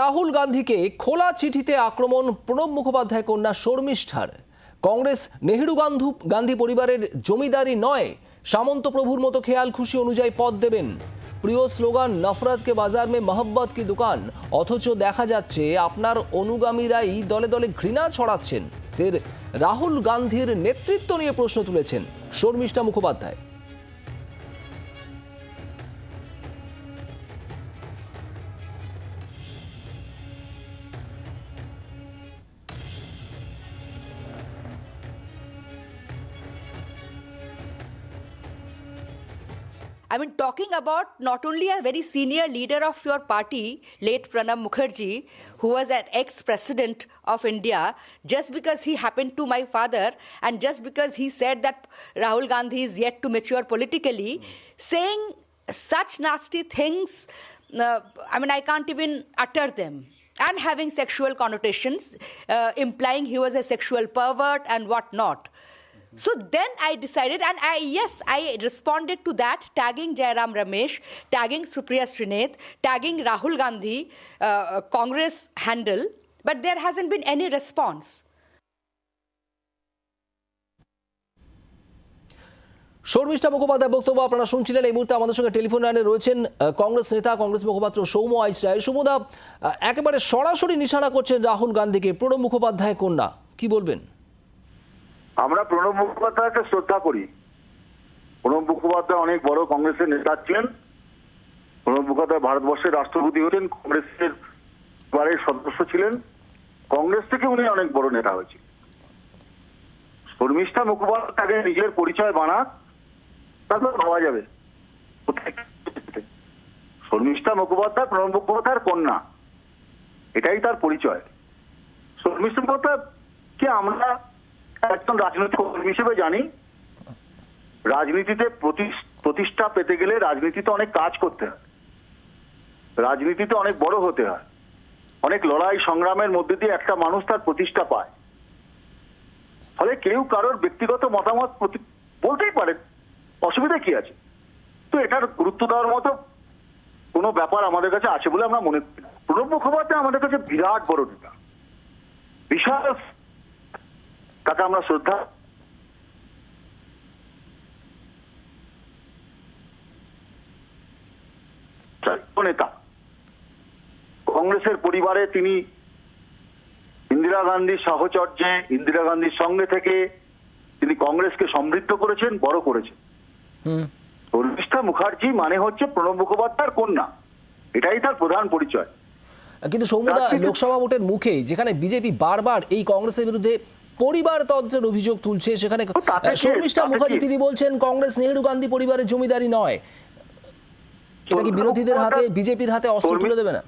রাহুল গান্ধীকে খোলা চিঠিতে আক্রমণ, প্রণব মুখোপাধ্যায়, কন্যা শর্মিষ্ঠার। কংগ্রেস, নেহেরু গান্ধু, গান্ধী পরিবারের জমিদারি নয়, সামন্ত প্রভুর মতো খেয়াল খুশি অনুযায়ী পদ দেবেন। প্রিয় স্লোগান, নফরতকে বাজার মে মোহব্বত কি দোকান, অথচ দেখা যাচ্ছে আপনার অনুগামীরাই দলে দলে ঘৃণা ছড়াচ্ছেন। ফের রাহুল গান্ধীর নেতৃত্ব নিয়ে প্রশ্ন তুলেছেন Sharmistha Mukhopadhyay. I mean, talking about not only a very senior leader of your party, late Pranab Mukherjee, who was an ex president of India, just because he happened to my father and just because he said that Rahul Gandhi is yet to mature politically, saying such nasty things, uh, I mean, I can't even utter them. And having sexual connotations, uh, implying he was a sexual pervert and whatnot. So then I decided, and I yes, I responded to that, tagging Jairam Ramesh, tagging Supriya Srinath, tagging Rahul Gandhi, uh, Congress handle, but there hasn't been any response. Sharmistha Mukhopadhyay বক্তব্য আপনারা শুনছিলেন এই মুহূর্তে আমাদের সঙ্গে telephone লাইনে রয়েছেন কংগ্রেস নেতা কংগ্রেস মুখপাত্র সৌম্য আইচ রায় সৌম্যদা আহ, একেবারে সরাসরি নিশানা করছেন রাহুল গান্ধীকে প্রণব মুখোপাধ্যায় কন্যা কি বলবেন আমরা প্রণব মুখোপাধ্যায়কে শ্রদ্ধা করি। প্রণব মুখোপাধ্যায় অনেক বড় কংগ্রেসের নেতা ছিলেন। প্রণব মুখোপাধ্যায় ভারতবর্ষের রাষ্ট্রপতি হতেন কংগ্রেসের বারের সদস্য ছিলেন। কংগ্রেস থেকে উনি অনেক বড় নেতা হয়েছে শর্মিষ্ঠা মুখোপাধ্যায় তাকে নিজের পরিচয় বানাক তারপর ভাবা যাবে। শর্মিষ্ঠা মুখোপাধ্যায়, প্রণব মুখোপাধ্যায়ের কন্যা। এটাই তার পরিচয়। শর্মিষ্ঠা মুখোপাধ্যায় কে আমরা একজন রাজনৈতিক কর্মী হিসেবে জানি। রাজনীতিতে প্রতিষ্ঠা পেতে গেলে রাজনীতিতে অনেক কাজ করতে হয়। রাজনীতিতে অনেক বড় হতে হয়। অনেক লড়াই সংগ্রামের মধ্যে দিয়ে একটা মানুষ তার প্রতিষ্ঠা পায়। ফলে কেউ কারোর ব্যক্তিগত মতামত বলতেই পারে, অসুবিধা কি আছে? তো এটার গুরুত্ব দেওয়ার মতো কোনো ব্যাপার আমাদের কাছে আছে বলে আমরা মনে করি। প্রণব মুখোপাধ্যায় আমাদের কাছে বিরাট বড় নেতা। বিশাল তাকে আমরা শ্রদ্ধা নেতা কংগ্রেসের পরিবারে তিনি ইন্দিরা গান্ধীর সাহচর্যে ইন্দিরা গান্ধীর সঙ্গে থেকে তিনি কংগ্রেসকে সমৃদ্ধ করেছেন বড় করেছেন। হুম। শর্মিষ্ঠা মুখার্জি মানে হচ্ছে প্রণব মুখোপাধ্যায়ের কন্যা। এটাই তার প্রধান পরিচয়। কিন্তু সৌম্যদা লোকসভা ভোটের মুখে যেখানে বিজেপি বারবার এই কংগ্রেসের বিরুদ্ধে পরিবারতন্ত্রের অভিযোগ তুলছে সেখানে? শর্মিষ্ঠা মুখার্জি তিনি বলছেন কংগ্রেস নেহেরু গান্ধী পরিবারের জমিদারি নয়। এটা কি বিরোধীদের হাতে বিজেপির হাতে অস্ত্র তুলে দেবে না?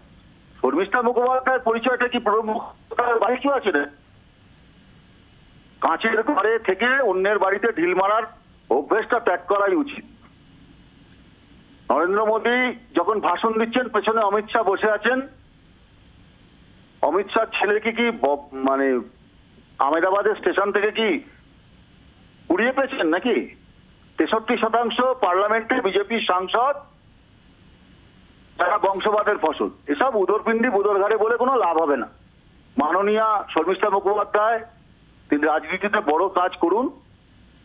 শর্মিষ্ঠা মুখোপাধ্যায়ের পরিচয়টা কি প্রণব বাড়ি কেউ আছে কাঁচের ঘরে থেকে অন্যের বাড়িতে ঢিল মারার অভ্যেসটা ত্যাগ করাই উচিত। নরেন্দ্র মোদী যখন ভাষণ দিচ্ছেন পেছনে অমিত শাহ বসে আছেন। অমিত শাহ ছেলেকে কি মানে আহমেদাবাদের স্টেশন থেকে কি উড়িয়ে পেয়েছেন নাকি? তেষট্টি শতাংশ পার্লামেন্টে বিজেপির সাংসদ, তারা বংশবাদের ফসল। এসব উদরপিণ্ডি বুদরঘাটে বলে কোনো লাভ হবে না। মাননীয়া শর্মিষ্ঠা মুখোপাধ্যায়, তিনি রাজনীতিতে বড় কাজ করুন,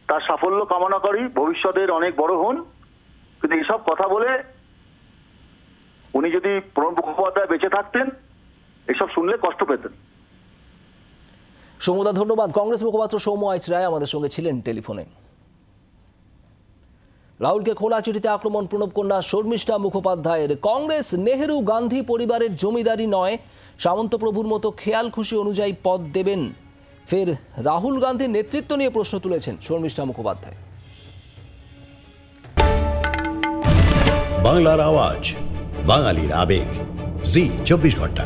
তার সাফল্য কামনা করি, ভবিষ্যতের অনেক বড় হন। কিন্তু এসব কথা বলে উনি যদি প্রণব মুখোপাধ্যায় বেঁচে থাকতেন, এসব শুনলে কষ্ট পেতেন। সৌম্যদা, ধন্যবাদ। কংগ্রেস মুখপাত্র সৌম্য আইচ রায় আমাদের সঙ্গে ছিলেন টেলিফোনে। রাহুলকে খোলা চিঠিতে আক্রমণ, প্রণব কন্যা, শর্মিষ্ঠা মুখোপাধ্যায়ের। কংগ্রেস, নেহেরু গান্ধী পরিবারের জমিদারি নয়। সামন্ত প্রভুর মতো খেয়াল খুশি অনুযায়ী পদ দেবেন। ফের রাহুল গান্ধীর নেতৃত্ব নিয়ে প্রশ্ন তুলেছেন শর্মিষ্ঠা মুখোপাধ্যায়। বাংলার আওয়াজ, বাঙালির আবেগ। জি, চব্বিশ ঘণ্টা।